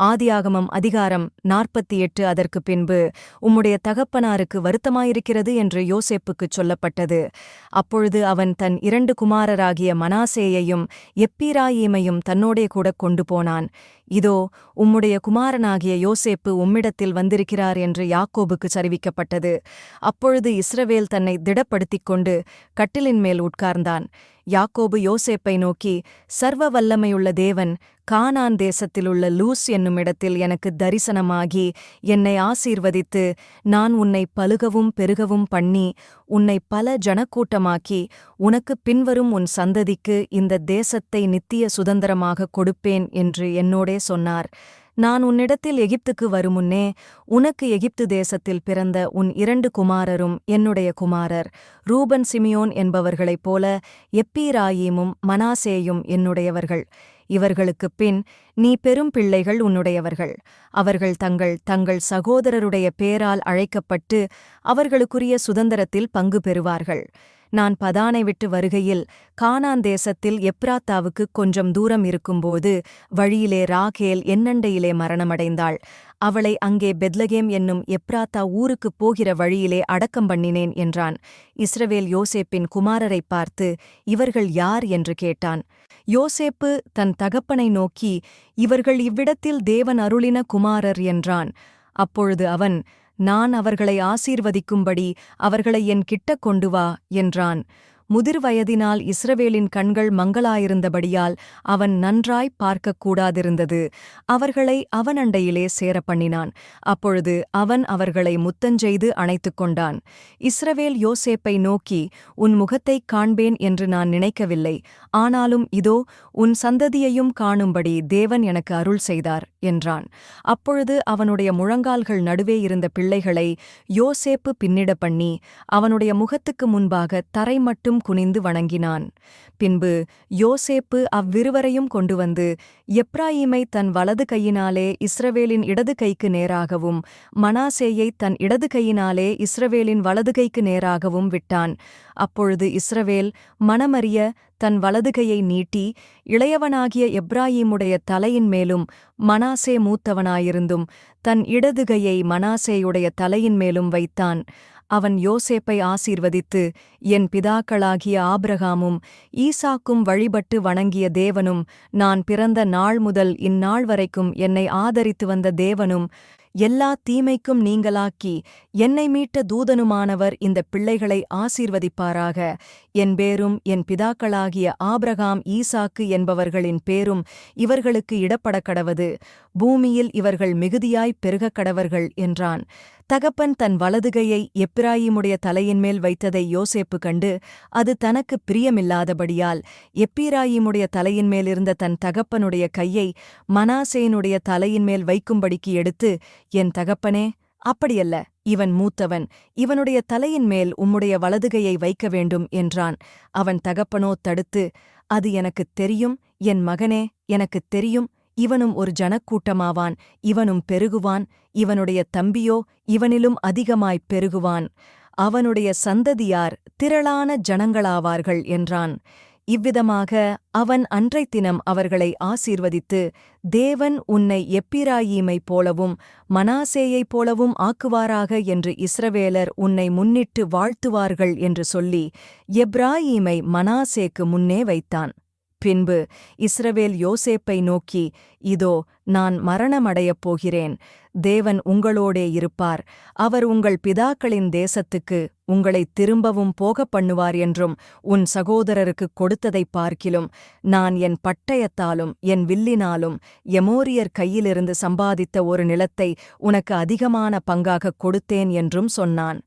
ஆதியாகமம் அதிகாரம் நாற்பத்தி எட்டு அதற்கு பின்பு உம்முடைய தகப்பனாருக்கு வருத்தமாயிருக்கிறது என்று யோசேப்புக்குச் சொல்லப்பட்டது. அப்பொழுது அவன் தன் இரண்டு குமாரராகிய மனாசேயையும் எப்பீராயீமையும் தன்னோடே கூடக் கொண்டு போனான். இதோ உம்முடைய குமாரனாகிய யோசேப்பு உம்மிடத்தில் வந்திருக்கிறார் என்று யாக்கோபுக்கு சரிவிக்கப்பட்டது அப்பொழுது இஸ்ரவேல் தன்னை திடப்படுத்திக் கொண்டு கட்டிலின் மேல் உட்கார்ந்தான். யாக்கோபு யோசேப்பை நோக்கி சர்வ வல்லமையுள்ள தேவன் கானான் தேசத்திலுள்ள லூஸ் என்னும் இடத்தில் எனக்கு தரிசனமாகி என்னை ஆசீர்வதித்து நான் உன்னை பலுகவும் பெருகவும் பண்ணி உன்னை பல ஜனக்கூட்டமாக்கி உனக்கு பின்வரும் உன் சந்ததிக்கு இந்த தேசத்தை நித்திய சுதந்திரமாக கொடுப்பேன் என்று என்னோடே சொன்னார் நான் உன்னிடத்தில் எகிப்துக்கு வருமுன்னே உனக்கு எகிப்து தேசத்தில் பிறந்த உன் இரண்டு குமாரரும் என்னுடைய குமாரர் ரூபன் சிமியோன் என்பவர்களைப் போல எப்பீராயீமும் மனாசேயும் என்னுடையவர்கள். இவர்களுக்குப் பின் நீ பெரும் பிள்ளைகள் உன்னுடையவர்கள். அவர்கள் தங்கள் தங்கள் சகோதரருடைய பேரால் அழைக்கப்பட்டு அவர்களுக்குரிய சுதந்திரத்தில் பங்கு பெறுவார்கள். நான் பதானை விட்டு வருகையில் கானான் தேசத்தில் எப்ராத்தாவுக்கு கொஞ்சம் தூரம் இருக்கும்போது வழியிலே ராகேல் என்னண்டையிலே மரணமடைந்தாள். அவளை அங்கே பெத்லகேம் என்னும் எப்ராத்தா ஊருக்குப் போகிற வழியிலே அடக்கம் பண்ணினேன் என்றான். இஸ்ரவேல் யோசேப்பின் குமாரரைப் பார்த்து இவர்கள் யார்? என்று கேட்டான். யோசேப்பு தன் தகப்பனை நோக்கி இவர்கள் இவ்விடத்தில் தேவன் அருளின குமாரர் என்றான். அப்பொழுது அவன் நான் அவர்களை ஆசீர்வதிக்கும்படி அவர்களை என் கிட்டக் கொண்டு வா என்றான். முதிர் வயதினால் இஸ்ரவேலின் கண்கள் மங்களாயிருந்தபடியால் அவன் நன்றாய் பார்க்கக் கூடாதிருந்தது அவர்களை அவனண்டையிலே சேர பண்ணினான் அப்பொழுது அவன் அவர்களை முத்தஞ்செய்து அணைத்துக் கொண்டான். இஸ்ரவேல் யோசேப்பை நோக்கி உன் முகத்தைக் காண்பேன் என்று நான் நினைக்கவில்லை. ஆனாலும் இதோ உன் சந்ததியையும் காணும்படி தேவன் எனக்கு அருள் செய்தார் என்றான். அப்பொழுது அவனுடைய முழங்கால்கள் நடுவே இருந்த பிள்ளைகளை யோசேப்பு பின்னிட பண்ணி அவனுடைய முகத்துக்கு முன்பாக தரை மட்டும் குனிந்து வணங்கினான். பின்பு யோசேப்பு அவ்விருவரையும் கொண்டு வந்து எப்ராயீமை தன் வலது கையினாலே இஸ்ரவேலின் இடது கைக்கு நேராகவும் மனாசேயை தன் இடது கையினாலே இஸ்ரவேலின் வலது கைக்கு நேராகவும் விட்டான். அப்பொழுது இஸ்ரவேல் மனமறிய தன் வலதுகையை நீட்டி இளையவனாகிய எப்ராயீமுடைய தலையின் மேலும் மனாசே மூத்தவனாயிருந்தும் தன் இடதுகையை மனாசேயுடைய தலையின் மேலும் வைத்தான். அவன் யோசேப்பை ஆசீர்வதித்து என் பிதாக்களாகிய ஆபிரகாமும் ஈசாக்கும் வழிபட்டு வணங்கிய தேவனும் நான் பிறந்த நாள் முதல் இந்நாள் வரைக்கும் என்னை ஆதரித்து வந்த தேவனும் எல்லா தீமைக்கும் நீங்களாக்கி என்னை மீட்ட தூதனுமானவர் இந்த பிள்ளைகளை ஆசீர்வதிப்பாராக. என் பேரும் என் பிதாக்களாகிய ஆபிரகாம் ஈசாக்கு என்பவர்களின் பேரும் இவர்களுக்கு இடப்படக்கடவது. பூமியில் இவர்கள் மிகுதியாய்ப் பெருகக் கடவர்கள் என்றான். தகப்பன் தன் வலதுகையை எப்பிராயிமுடைய தலையின்மேல் வைத்ததை யோசேப்பு கண்டு அது தனக்கு பிரியமில்லாதபடியால் எப்பீராயிமுடைய தலையின்மேலிருந்த தன் தகப்பனுடைய கையை மனாசேனுடைய தலையின்மேல் வைக்கும்படிக்கு எடுத்து என் தகப்பனே அப்படியல்ல இவன் மூத்தவன் இவனுடைய தலையின் மேல் உம்முடைய வலதுகையை வைக்க வேண்டும் என்றான். அவன் தகப்பனோ தடுத்து அது எனக்குத் தெரியும் என் மகனே எனக்குத் தெரியும் இவனும் ஒரு ஜனக்கூட்டமாவான் இவனும் பெருகுவான் இவனுடைய தம்பியோ இவனிலும் அதிகமாய்ப் பெருகுவான். அவனுடைய சந்ததியார் திரளான ஜனங்களாவார்கள் என்றான். இவ்விதமாக அவன் அன்றைத் தினம் அவர்களை ஆசீர்வதித்து தேவன் உன்னை எப்பிராயீமைப் போலவும் மனாசேயைப் போலவும் ஆக்குவாராக என்று இஸ்ரவேலர் உன்னை முன்னிட்டு வாழ்த்துவார்கள் என்று சொல்லி எப்ராயீமை மனாசேக்கு முன்னே வைத்தான். பின்பு இஸ்ரவேல் யோசேப்பை நோக்கி இதோ நான் மரணமடையப் போகிறேன். தேவன் உங்களோடே இருப்பார். அவர் உங்கள் பிதாக்களின் தேசத்துக்கு உங்களை திரும்பவும் போகப் பண்ணுவார் என்றும் உன் சகோதரருக்குக் கொடுத்ததைப் பார்க்கிலும் நான் என் பட்டயத்தாலும் என் வில்லினாலும் எமோரியர் கையிலிருந்து சம்பாதித்த ஒரு நிலத்தை உனக்கு அதிகமான பங்காகக் கொடுத்தேன் என்றும் சொன்னான்.